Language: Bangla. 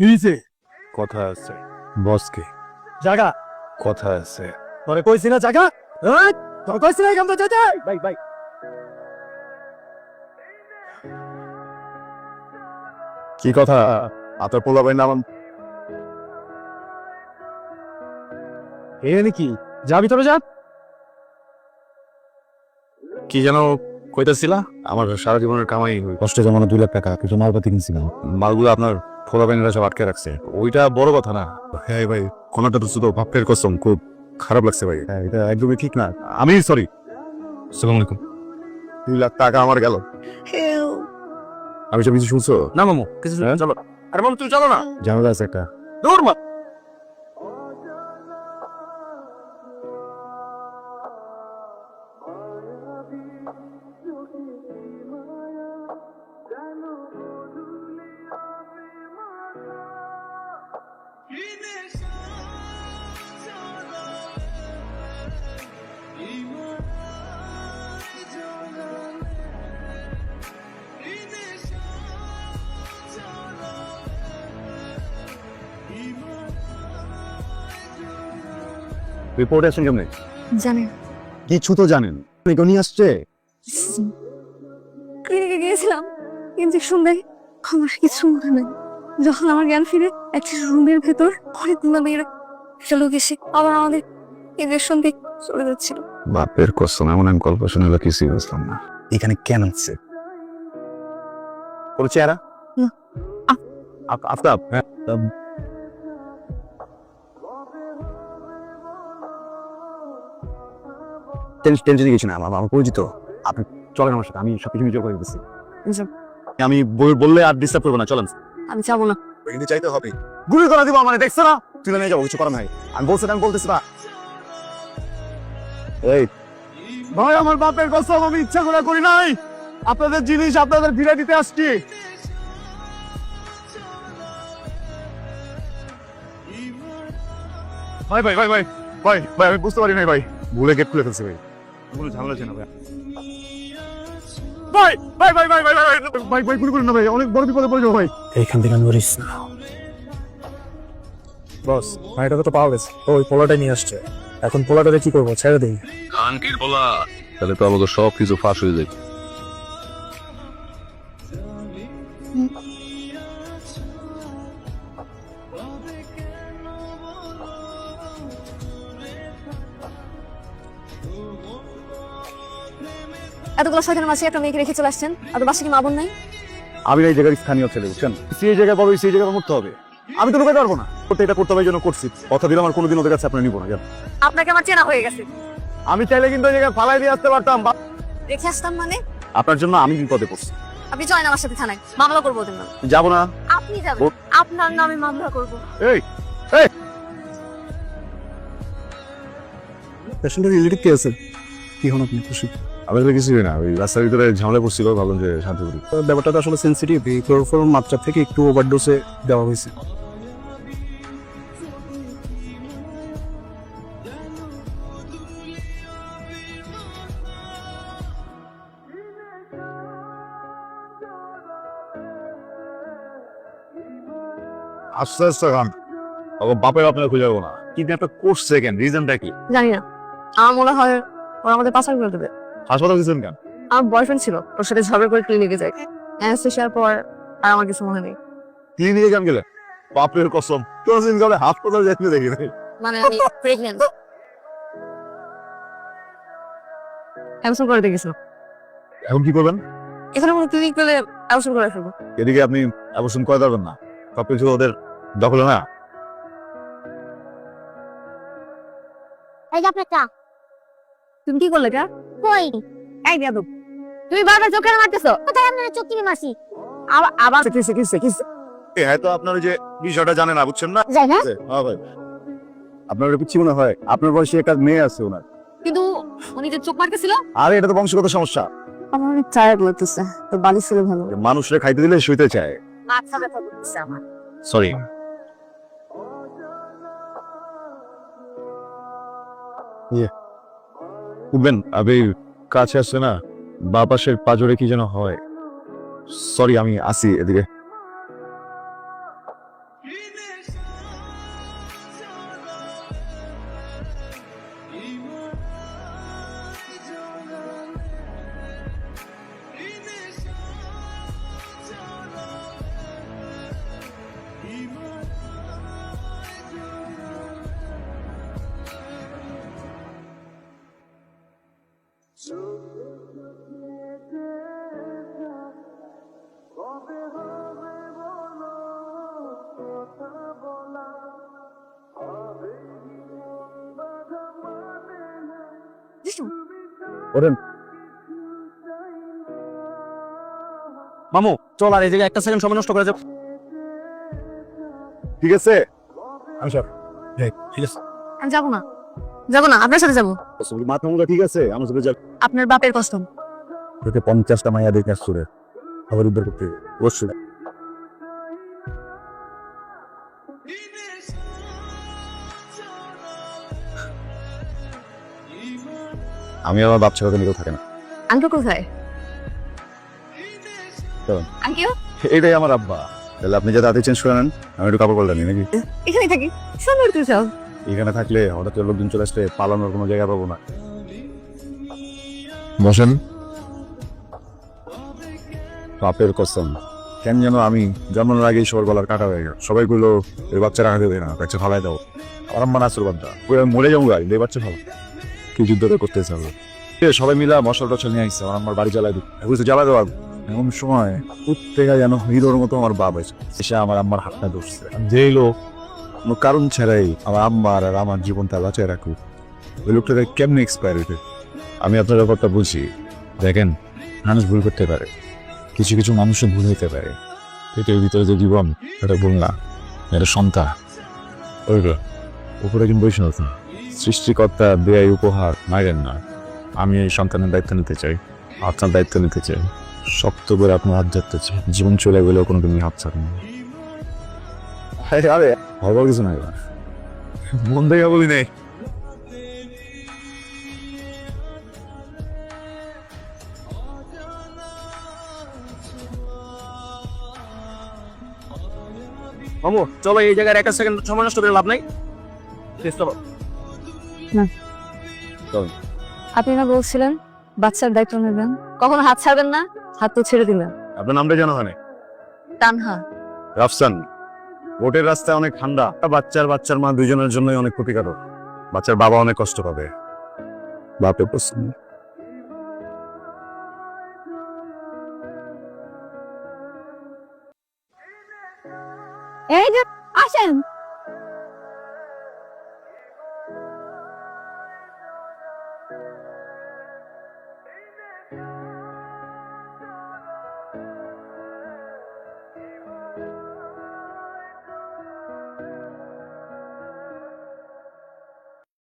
কি কথা আছে বসকে। জায়গা কথা আছে। তোরে কইছি না জায়গা এই, তোর কইছি না এখান থেকে যেতে বাই বাই কি কথা? আপনার পোলা ভাই নাম এ নাকি যা ভিতরে যা। কি যেন কইতাছিলা? আমার সারা জীবনের কামাই কষ্টে জমানো দুই লাখ টাকা কিছু মালপাতি কিনছিলাম। মালগুলো আপনার ফোলা বাইনেরা সব আটকে রাখছে। ওইটা বড় কথা না। হ্যাঁ ভাই কোনটা তো শুধু ভাবটের কসম খুব খারাপ লাগছে ভাই। হ্যাঁ এটা একদমই ঠিক না। আমি সরি সালাম আলাইকুম। দুই লাখ টাকা আমার গেল। আমি সব কিছু শুনছো? না মামু কিছু হ্যাঁ? চলো আরে মামু তুমি চলো না। ঝামেলা আছে একটা। দূর মা রিপোর্ট আছেন কেমনে? জানেন। কিছু তো জানেন। নিয়ে আসছে? ক্লিনিকে গিয়েছিলাম ইঞ্জেকশন দেয় আমার কিছু মনে নেই। যখন আমার জ্ঞান ফিরে একটা রুমের ভেতর অনেকগুলো মেয়েরা একটা লোক এসে আবার আমাদের ইঞ্জেকশন দিয়ে চলে যাচ্ছিল। বাপের কসম এমন আমি গল্প শুনে কিছুই বুঝলাম না। এখানে কেন আসছে? কোনো চেহারা। আফতাব হ্যাঁ। টেনশন টেনশনে গেছি না আমার আমার পরিচিত। আপনি চলেন আমার সাথে আমি সবকিছু নিজে করে দিচ্ছি আমি বই- বললে আর ডিস্টার্ব করব না চলেন। আমি যাব না। কিন্তু চাইতে হবে। গুলি করে দিব মানে দেখছ না? তুলে নিয়ে যাব কিছু করার নাই। আমি বলছি না, আমি বলতেছি না। এই। ভাই আমার বাপের কসম আমি ইচ্ছা করে করি নাই। আপনাদের জিনিস আপনাদের ফিরে দিতে আসছি। ভাই ভাই ভাই ভাই ভাই ভাই আমি বুঝতে পারি নাই ভাই। ভুলে গেট খুলে ফেলছি ভাই। কোনো ঝামেলা আছে না ভাই ভাই ভাই ভাই ভাই ভাই ভাই ভাই ভাই গুলি করুন না ভাই অনেক বড় বিপদে পড়ে যাব ভাই। এইখান থেকে নড়িস না বস তো পাওয়া গেছে। ওই পোলাটাই নিয়ে আসছে। এখন পোলাটাকে কি করব ছেড়ে দিই। কানকির বলা তাহলে তো আমাকে সব কিছু ফাঁস হয়ে যাবে। এতগুলো শয়তানের মাঝে একটা মেয়েকে রেখে চলে আসছেন? আর বাসে কি মা বোন নাই? আমি এই জায়গার স্থানীয় ছেলে বুঝছেন? সেই জায়গায় পাবো সেই জায়গায় মরতে হবে। আমি তো লুকাতে পারব না। করতে এটা করতে হবে জন্য করছি। কথা দিলাম আর কোনোদিন ওদের কাছে আপনার নিবো না জান। আপনাকে আমার চেনা হয়ে গেছে। আমি চাইলে কিন্তু ওই জায়গায় ফালাই দিয়ে আসতে পারতাম রেখে আসতাম মানে? আপনার জন্য আমি বিপদে পড়ছি। আপনি জয়েন আমার সাথে থানায়। মামলা করব ওদের নামে। যাব না। আপনি যাবেন। আপনার নামে মামলা করব। এই এই! পেশেন্টের রিলেটিভ কে আছে? কি হন আপনি খুশি? আমি তো কিছুই না ওই রাস্তার ভিতরে ঝামেলা পড়ছিল ভাবলাম যে শান্তি করি ব্যাপারটা তো আসলে সেন্সিটিভ এই ক্লোরোফর্ম মাত্রা থেকে একটু ওভারডোজে দেওয়া হয়েছে। আস্তে আস্তে খান। বাপের আপনার খুঁজে যাব না। কিন্তু একটা করছে কেন? রিজনটা কি? জানি না। আমার মনে হয় ওরা আমাদের পাচার করে দেবে। হাসপাতাল গেছেন কেন? আমার বয়ফ্রেন্ড ছিল ওর সাথে ঝগড়া করে ক্লিনিকে যাই অ্যানেস্থেশিয়ার পর আর আমার কিছু মনে নেই। ক্লিনিকে কেন গেলে বাপের কসম। কোনদিন গেলে হাসপাতাল যেতে দেখি নাই। মানে আমি প্রেগন্যান্ট অ্যাবসেন্ট করে দেখেছিলাম এখন কি করবেন? এখানে কোনো ক্লিনিক পেলে অ্যাবসেন্ট করে ফেলব। এদিকে আপনি অবশ্য করে পারবেন না। সবকিছু ওদের দখলে না। এই যে আপনার চা তুমি কি করলে কা কই? এই তুমি বারবার চোখ মারতেছো? কোথায় আপনার চোখ টিপে মারছি? আবার আবার কিসে কিসে কিসে এ, হয়তো আপনার ওই যে বিষয়টা জানেন না বুঝছেন না? হ্যাঁ ভাই। আপনার মনে হয়? আপনার বয়সে একটা মেয়ে আছে ওনার। কিন্তু উনি যে চোখ মারতেছিল? আরে এটা তো বংশগত সমস্যা। আমার অনেক টায়ার্ড লাগতেছে তো বালি ছিল ভালো। মানুষরা খাইতে দিলে শুইতে চায়। মাথা ব্যথা করতেছে আমার। সরি উঠবেন আবে, কাছে আসছে না। বা পাশের পাজরে কি যেন হয়। সরি, আমি আসি এদিকে। ওরেন। মামু চল আর এই জায়গায় একটা সেকেন্ড সময় নষ্ট করে যাব ঠিক আছে? আমি সব ঠিক আছে। আমি যাব না। যাব না আপনার সাথে যাব। মাথা মুখা ঠিক আছে? আমার সাথে যাবে আপনার বাপের কসম। তোকে পঞ্চাশটা মাইয়া দেখে আসছে আবার উদ্ধার করতে। অবশ্যই। আমি আমার বাপ ছাড়া নিকেও থাকে না। আঙ্কেল কোথায়? চলুন। আঙ্কেল? এটাই আমার আব্বা। তাহলে আপনি যাতে হাতে চেঞ্জ করে নেন আমি একটু কাপড় পাল্টা নিই নাকি? এখানেই থাকি। সুন্দর তুই সব। এখানে থাকলে হঠাৎ করে লোকজন চলে আসলে পালানোর কোনো জায়গা পাবো না। বসেন। বাপের কসম কেন যেন আমি জন্মানোর আগেই সবার গলার কাটা হয়ে গেল। সবাই গুলো এই বাচ্চা রাখা দেবে না বাচ্চা ফালাই দাও। আমার আম্মা নাচুর বাদ্দা ওই আমি মরে যাব গাড়ি এই বাচ্চা ভালো কি যুদ্ধ করতে চাবো সবাই মিলা মশলা টশল নিয়ে আসছে আমার বাড়ি জ্বালাই দিই বুঝতে জ্বালাই দেওয়া এমন সময় প্রত্যেকা যেন হিরোর মতো আমার বাপ আছে এসে আমার আম্মার হাতটা ধরছে। যেই লোক, কোনো কারণ ছাড়াই আমার আম্মার আর আমার জীবনটা বাঁচায় রাখুক। ওই লোকটাকে কেমনে এক্সপায়ার আমি আপনার ব্যাপারটা বলছি দেখেন, মানুষ ভুল করতে পারে। কিছু কিছু মানুষের ভুল হইতে পারে। পেটের ভিতরে যে জীবন এটা ভুল না। এটা সন্তান। ওইগুলো উপরে কিন্তু বৈষ্ণব। সৃষ্টিকর্তা দেয় উপহার মাইরেন না। আমি এই সন্তানের দায়িত্ব নিতে চাই। আপনার দায়িত্ব নিতে চাই। শক্ত করে আপনার হাত ধরতে চাই। জীবন চলে গেলেও কোনো দিন হাত ছাড়েন না। আরে হবার কিছু নাই মন থেকে বলি নেই। মামু চলো এই জায়গায় একটা সেকেন্ড সময় নষ্ট করে লাভ নাই। চেষ্টা করো আপনি না বলছিলেন বাচ্চার দায়িত্ব নেবেন। কখনো হাত ছাড়বেন না হাত তো ছেড়ে দিলেন আপনার নামটা জানা হয় তানহা। রাফসান বোটের রাস্তায় অনেক ঠান্ডা। বাচ্চার বাচ্চার মা দুজনের জন্যই অনেক ক্ষতিকারক। বাচ্চার বাবা অনেক কষ্ট পাবে। বাপে প্রশ্ন। এই যে আসেন।